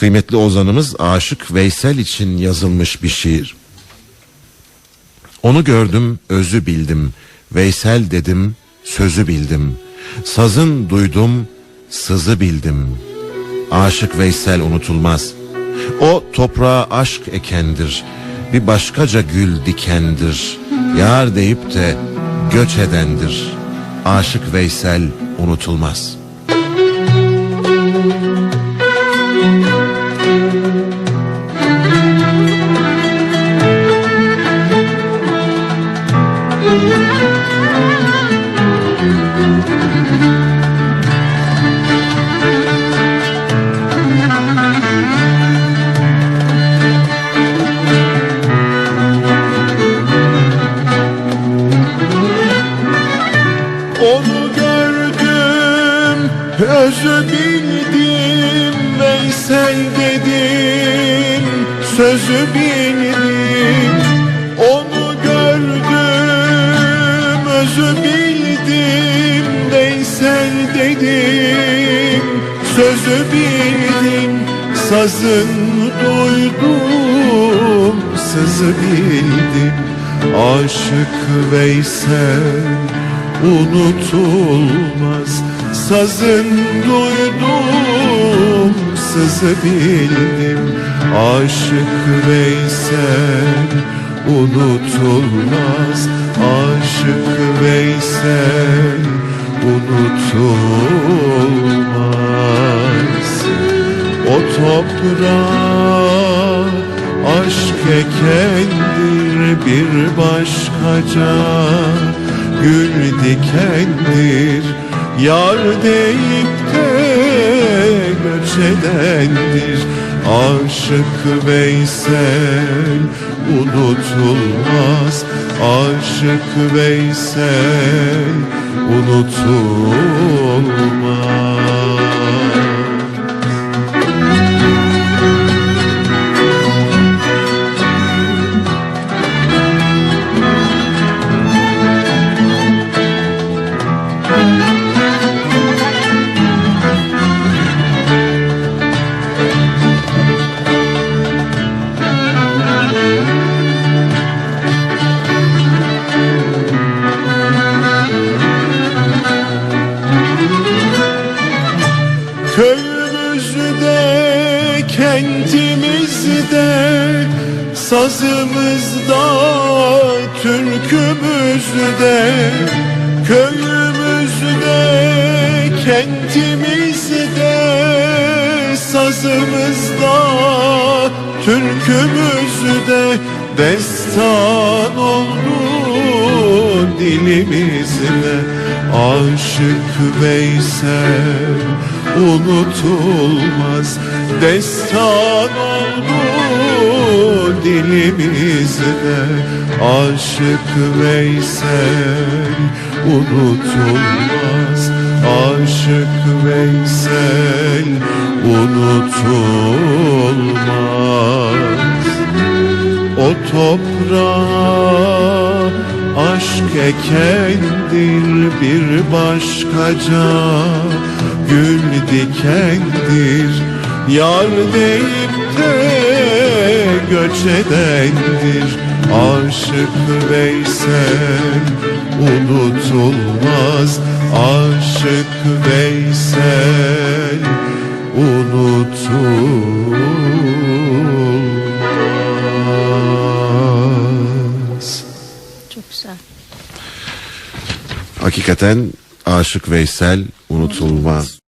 Kıymetli ozanımız Aşık Veysel için yazılmış bir şiir. Onu gördüm, özü bildim. Veysel dedim, sözü bildim. Sazın duydum, sızı bildim. Aşık Veysel unutulmaz. O toprağa aşk ekendir. Bir başkaca gül dikendir. Yar deyip de göç edendir. Aşık Veysel unutulmaz.'' Onu gördüm, özü bildim, Veysel dedim, sözü bildim. Onu Veysel dedim, sözü bildim. Sazın duydum, sızı bildim, aşık Veysel unutulmaz Sazın duydum sızı bildim Aşık Veysel unutulmaz Aşık Veysel unutulmaz. O toprağa aşk ekendir bir başkaca. Gül dikendir yar deyip de göç edendir Aşık Veysel unutulmaz. Aşık Veysel unutulmaz kentimizde, sazımızda, türkümüzde, köyümüzde, kentimizde, sazımızda, türkümüzde, destan oldu dilimizde. Aşık Veysel unutulmaz. Destan oldu dilimizde. Aşık Veysel unutulmaz. Aşık Veysel unutulmaz. O toprağa aşk ekendir bir başkaca Gül dikendir yar deyip de göç edendir Aşık Veysel unutulmaz Aşık Veysel unutulmaz Çok güzel. Hakikaten Aşık Veysel unutulmaz.